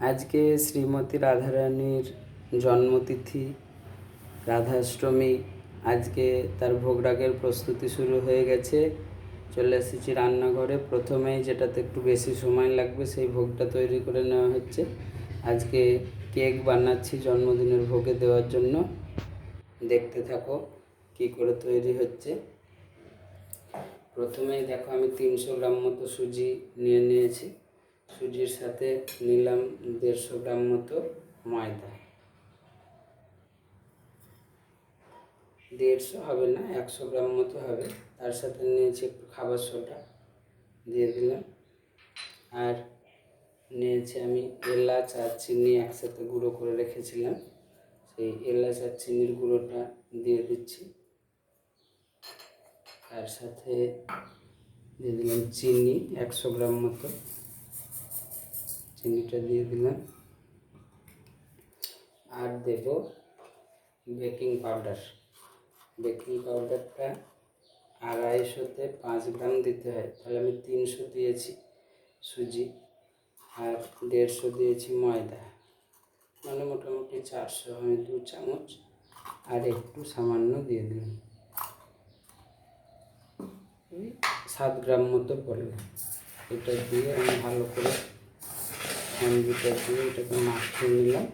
আজকে শ্রীমতী রাধারানীর জন্মতিথি, রাধাষ্টমী, আজকে তার ভোগরাগের প্রস্তুতি শুরু হয়ে গেছে। চলে এসেছি রান্নাঘরে। প্রথমেই যেটাতে একটু বেশি সময় লাগবে, সেই ভোগটা তৈরি করে নেওয়া হচ্ছে। আজকে কেক বানাচ্ছি জন্মদিনের ভোগে দেওয়ার জন্য। দেখতে থাকো কি করে তৈরি হচ্ছে। প্রথমেই দেখো আমি তিনশো গ্রাম মতো সুজি নিয়ে নিয়েছি। সুজির সাথে নিলাম দেড়শো গ্রাম মতো ময়দা। দেড়শো হবে না, একশো গ্রাম মতো হবে। তার সাথে নিয়েছি একটু খাবার সোডা দিয়ে দিলাম। আর নিয়েছি আমি এলাচ আর চিনি একসাথে গুঁড়ো করে রেখেছিলাম। সেই এলাচ আর চিনির গুঁড়োটা দিয়ে দিচ্ছি। তার সাথে দিয়ে দিলাম চিনি একশো গ্রাম মতো। চিনিটা দিয়ে দিলাম। আর দেব বেকিং পাউডার বেকিং পাউডারটা আড়াইশোতে পাঁচ গ্রাম দিতে হয়। তাহলে আমি তিনশো দিয়েছি সুজি আর দেড়শো দিয়েছি ময়দা। মানে মোটামুটি চারশো আমি দু চামচ। আর একটু সামান্য দিয়ে দিলাম। সাত গ্রাম মতো পড়ল। এটা দিয়ে আমি ভালো করে হ্যান্ডিটা দিয়ে এটাকে মাখিয়ে নিলাম।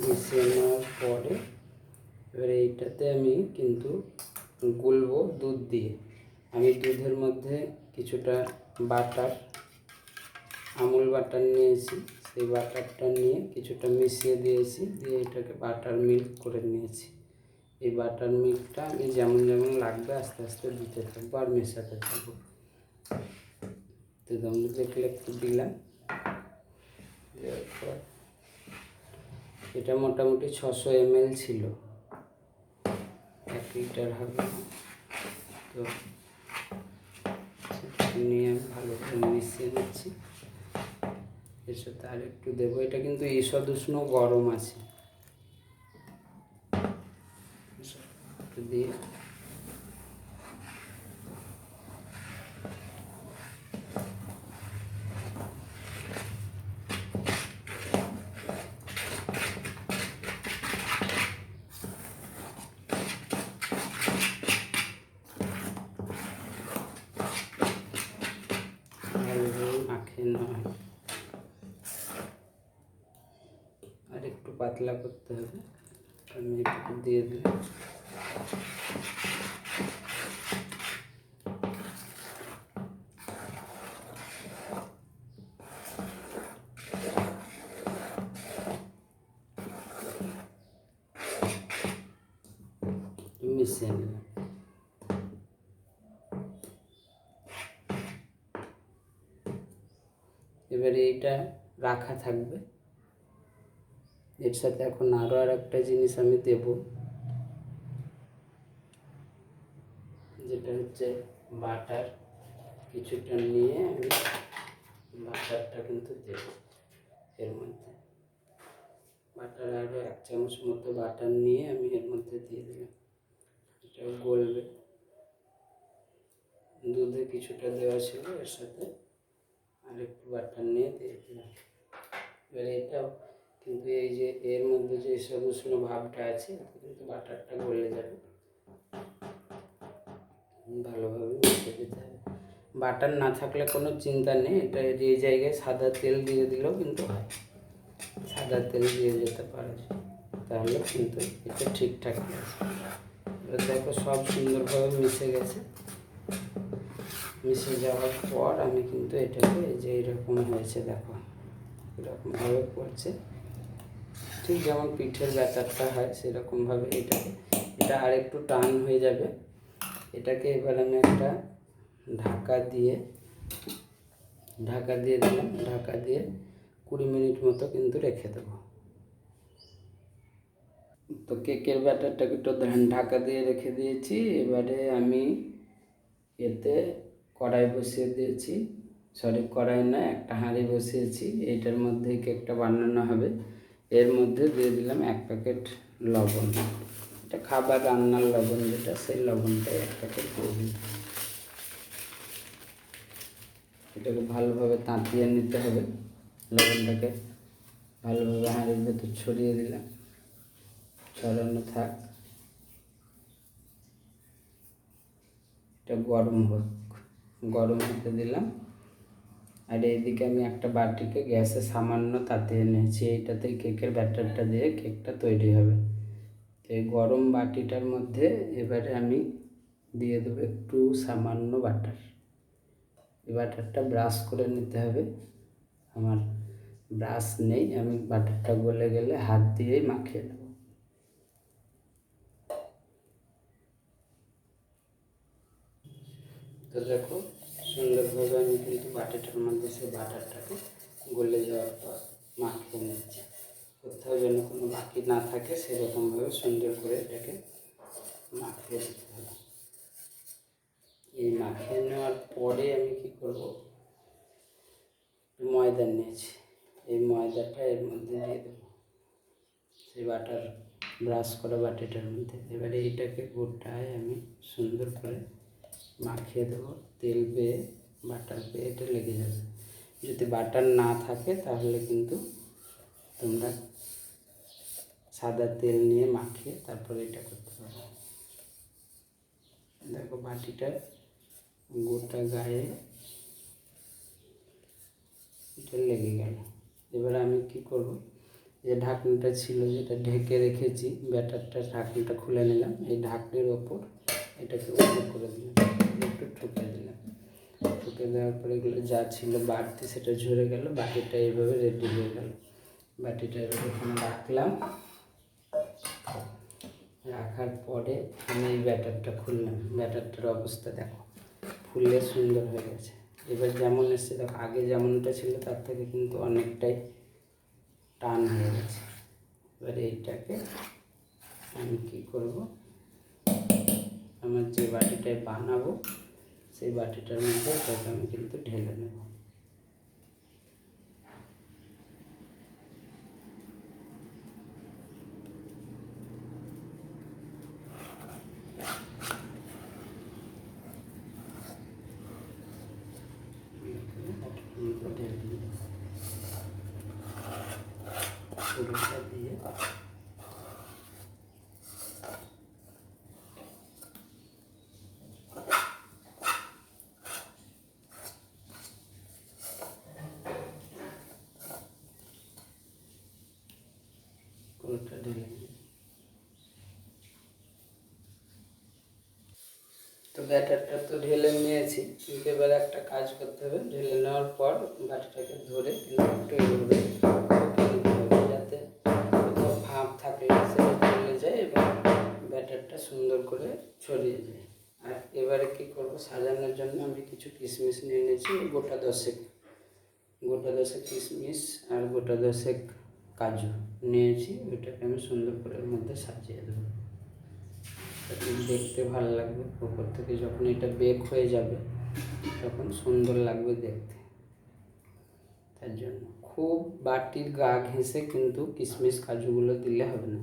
মিশিয়ে নেওয়ার পরে এবারে এইটাতে আমি কিন্তু গুলবো দুধ দিয়ে। আমি দুধের মধ্যে কিছুটা বাটার, আমুল বাটার নিয়েছি। সেই বাটারটা নিয়ে কিছুটা মিশিয়ে দিয়েছি, দিয়ে এটাকে বাটার মিল্ক করে নিয়েছি। এই বাটার মিল্কটা আমি যেমন যেমন লাগবে আস্তে আস্তে দিতে থাকব আর মেশাতে থাকব। তো দেখলে একটু দিলাম। দেওয়ার পর এটা মোটামুটি ছশো এমএল ছিল। এক লিটার হবে। তো নিয়ে ভালো করে মিশিয়ে নিচ্ছি। এর সাথে আর একটু দেবো। এটা কিন্তু ঈষদ উষ্ণ গরম আছে। দিয়ে ভালোভাবে মাখিয়ে নেওয়া হয় আর একটু পাতলা করতে হবে আমি একটু দিয়ে দিলাম মিশিয়ে নিলাম এবারে এইটা রাখা থাকবে এর সাথে এখন আরও আর একটা জিনিস আমি দেব। যেটা হচ্ছে বাটার। কিছুটা নিয়ে আমি বাটারটা কিন্তু দেব এর মধ্যে। বাটার আরও এক চামচ মতো বাটার নিয়ে আমি এর মধ্যে দিয়ে দিলাম। এটা গলবে। দুধে কিছুটা দেওয়া ছিল, এর সাথে আর একটু বাটার নিয়ে দিয়ে দিলাম। এবার এটাও কিন্তু এই যে এর মধ্যে যে সদস্য ভাবটা আছে কিন্তু বাটারটা গলে যাবে ভালোভাবে দিতে হবে। বাটার না থাকলে কোনো চিন্তা নেই, এটা এই জায়গায় সাদা তেল দিয়ে দিলেও কিন্তু হয়। সাদা তেল দিয়ে যেতে পারে তাহলে কিন্তু এটা ঠিকঠাক দেখো সব সুন্দরভাবে মিশে গেছে। মিশে যাওয়ার পর আমি কিন্তু এটাকে যে এরকম হয়েছে, দেখো। এরকমভাবে পড়ছে ঠিক যেমন পিঠের ব্যাটারটা হয় সেরকমভাবে এটাকে, এটা আর একটু টান হয়ে যাবে। এটাকে এবার আমি একটা ঢাকা দিয়ে ঢাকা দিয়ে দিলাম, ঢাকা দিয়ে কুড়ি মিনিট মতো কিন্তু রেখে দেবো। তো কেকের ব্যাটারটাকে একটু ঢাকা দিয়ে রেখে দিয়েছি, এবারে আমি এতে কড়াই বসিয়ে দিয়েছি। সরি, কড়াই না, একটা হাঁড়ি বসিয়েছি এইটার মধ্যেই কেকটা বানানো হবে। এর মধ্যে দিয়ে দিলাম এক প্যাকেট লবণ। এটা খাবার রান্নার লবণ যেটা, সেই লবণটাই এক প্যাকেট দিয়ে এটাকে ভালোভাবে তাঁতিয়ে নিতে হবে। লবণটাকে ভালোভাবে হাঁড়ির ভেতর ছড়িয়ে দিলাম। ছড়ানো থাক। এটা গরম হোক। গরম হতে দিলাম। আর এইদিকে আমি একটা বাটিকে গ্যাসে সামান্য তাতিয়ে নিয়েছি, এইটাতে কেকের ব্যাটারটা দিয়ে কেকটা তৈরি হবে। তো এই গরম বাটিটার মধ্যে এবারে আমি দিয়ে দেবো একটু সামান্য বাটার। এই বাটারটা ব্রাশ করে নিতে হবে। আমার ব্রাশ নেই, আমি বাটারটা গলে গেলে হাত দিয়েই মাখিয়ে দেবো তো দেখো সুন্দরভাবে আমি কিন্তু বাটাটার মধ্যে সেই বাটারটাকে গলে যাওয়ার পর মাখিয়ে নিচ্ছি। কোথাও যেন কোনো বাকি না থাকে, সেরকমভাবে সুন্দর করে এটাকে মাখিয়ে দিতে হবে। এই মাখিয়ে নেওয়ার পরে আমি কি করব? ময়দা নিয়েছি। এই ময়দাটা এর মধ্যে দিয়ে দেবো। সেই বাটার, ব্রাশ করা বাটিটার মধ্যে। এবারে এইটাকে গোটায় আমি সুন্দর করে মাখিয়ে দেবো। তেল পেয়ে বাটার পেয়ে এটা লেগে যাবে। যদি বাটার না থাকে তাহলে কিন্তু তোমরা সাদা তেল নিয়ে মাখিয়ে তারপরে এটা করতে পারো। দেখো বাটিটা গোটা গায়ে এটা লেগে গেল। এবার আমি কি করব? যে ঢাকনাটা ছিল যেটা ঢেকে রেখেছি ব্যাটারটা ঢাকনাটা খুলে নিলাম। এই ঢাকনির ওপর এটাকে উপর করে দিলাম। একটু ঠুকে দিলাম ঠুকে দেওয়ার পরে এগুলো যা ছিল বাড়তি সেটা ঝরে গেল, বাটিটা এইভাবে রেডি হয়ে গেল। বাটিটা এখানে রাখলাম। রাখার পরে আমি এই ব্যাটারটা খুললাম। ব্যাটারটার অবস্থা দেখো ফুলে সুন্দর হয়ে গেছে। এবার যেমন এসছে, দেখো, আগে যেমনটা ছিল তার থেকে কিন্তু অনেকটাই টান হয়ে গেছে। এবার এইটাকে আমি কী করব? আমার যে বাটিটায় বানাবো সেই বাটিটার মধ্যে এটাকে আমি কিন্তু ঢেলে নেব পুরোটা দিয়ে পুরোটা ঢেলে। তো ব্যাটারটা তো ঢেলে নিয়েছি, কিন্তু এবার একটা কাজ করতে হবে। ঢেলে নেওয়ার পর বাটিটাকে ধরে যাতে কোথাও ভাপ সেটা চলে যায় এবং ব্যাটারটা সুন্দর করে ছড়িয়ে যায়। আর এবারে কি করব, সাজানোর জন্য আমি কিছু কিশমিশ নিয়ে নিয়েছি গোটা দশেক। গোটা দশেক কিশমিশ আর গোটা দশেক কাজু। নিয়েছি, ওইটাকে আমি সুন্দর করে এর মধ্যে সাজিয়ে দেবো। দেখতে ভালো লাগবে, উপর থেকে যখন এটা বেক হয়ে যাবে, তখন সুন্দর লাগবে দেখতে। তার জন্য খুব বাটির গা ঘেঁষে কিন্তু কিশমিশ কাজুগুলো দিলে হবে না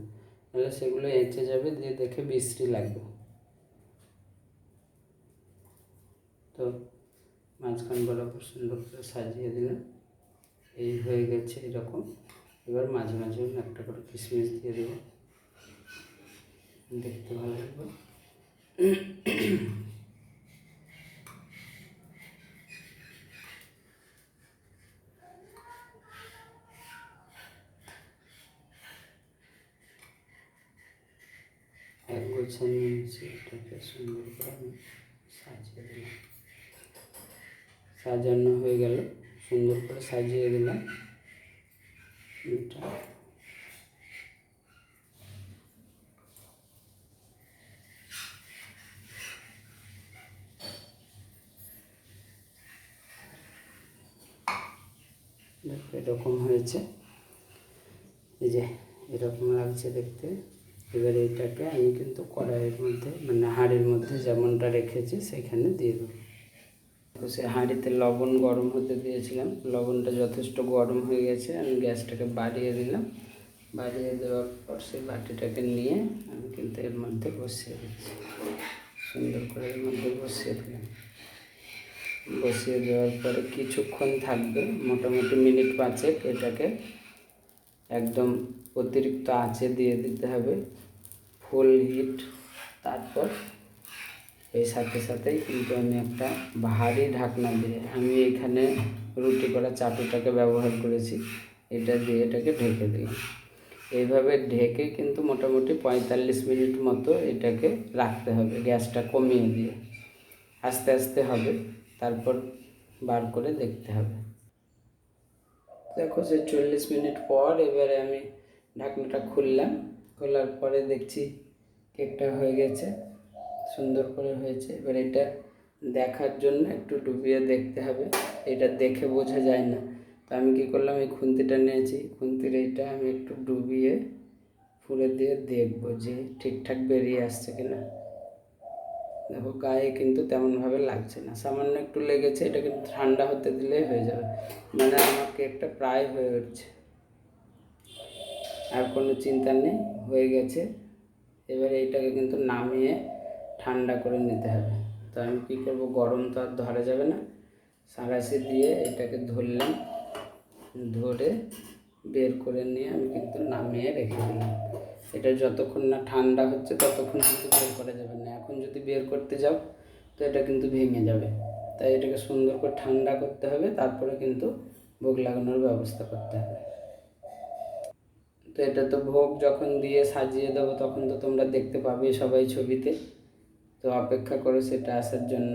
তাহলে সেগুলো এঁচে যাবে, দিয়ে দেখে বিশ্রী লাগবে। তো মাঝখান বরাবর সুন্দর করে সাজিয়ে দিলাম, এই হয়ে গেছে এরকম। এবার মাঝে মাঝে একটা করে কিশমিশ দিয়ে দেবো। দেখতে ভালো লাগবে। এক গোছা নিয়েছি সুন্দর করে আমি সাজিয়ে দিলাম। সাজানো হয়ে গেল, সুন্দর করে সাজিয়ে দিলাম। এরকম হয়েছে। এই যে এরকম লাগছে দেখতে। এবার এইটাকে আমি কিন্তু কড়াইয়ের মধ্যে মানে হাঁড়ির মধ্যে যেমনটা রেখেছি, সেখানে দিয়ে দেবো। তো সে হাঁড়িতে লবণ গরম হতে দিয়েছিলাম। লবণটা যথেষ্ট গরম হয়ে গেছে, আমি গ্যাসটাকে বাড়িয়ে দিলাম। বাড়িয়ে দেওয়ার পর সেই বাটিটাকে নিয়ে আমি কিন্তু এর মধ্যে বসিয়ে দিচ্ছি। সুন্দর করে এর মধ্যে বসিয়ে দিলাম। বসিয়ে দেওয়ার পরে কিছুক্ষণ থাকবে, মোটামুটি মিনিট পাঁচেক এটাকে একদম অতিরিক্ত আঁচে দিয়ে দিতে হবে। ফুল হিট, তারপর এই সাথে সাথেই কিন্তু আমি একটা ভারী ঢাকনা দিয়ে আমি এখানে রুটি করা চাটুটাকে ব্যবহার করেছি। এটা দিয়ে এটাকে ঢেকে দিলাম। এইভাবে ঢেকে কিন্তু মোটামুটি পঁয়তাল্লিশ মিনিট মতো এটাকে রাখতে হবে, গ্যাসটা কমিয়ে দিয়ে। আস্তে আস্তে হবে, তারপর বার করে দেখতে হবে। দেখো যে চল্লিশ মিনিট পর এবারে আমি ঢাকনাটা খুললাম। খোলার পরে দেখছি কেকটা হয়ে গেছে। সুন্দর করে হয়েছে। এবার এটা দেখার জন্য একটু ডুবিয়ে দেখতে হবে। এটা দেখে বোঝা যায় না। তো আমি কী করলাম? এই খুন্তিটা নিয়েছি। খুন্তির এইটা আমি একটু ডুবিয়ে ফুলে দিয়ে দেখব যে ঠিকঠাক বেরিয়ে আসছে কিনা। দেখো, গায়ে কিন্তু তেমনভাবে লাগছে না। সামান্য একটু লেগেছে, এটা কিন্তু ঠান্ডা হতে দিলেই হয়ে যাবে। মানে আমার কেকটা প্রায় হয়ে উঠছে। আর কোনো চিন্তা নেই, হয়ে গেছে। এবারে এইটাকে কিন্তু নামিয়ে ঠান্ডা করে নিতে হবে। তো আমি কী করব? গরম তো আর ধরা যাবে না। সাঁড়াশি দিয়ে এটাকে ধরলাম। ধরে বের করে নিয়ে আমি কিন্তু নামিয়ে রেখে দিলাম। এটা যতক্ষণ না ঠান্ডা হচ্ছে ততক্ষণ কিন্তু বের করা যাবে না। এখন যদি বের করতে যাও, তো এটা কিন্তু ভেঙে যাবে। তাই এটাকে সুন্দর করে ঠান্ডা করতে হবে। তারপরে কিন্তু ভোগ লাগানোর ব্যবস্থা করতে হবে। তো এটা তো ভোগ যখন দিয়ে সাজিয়ে দেবো, তখন তো তোমরা দেখতে পাবে সবাই ছবিতে। তো অপেক্ষা করো সেটা আসার জন্য।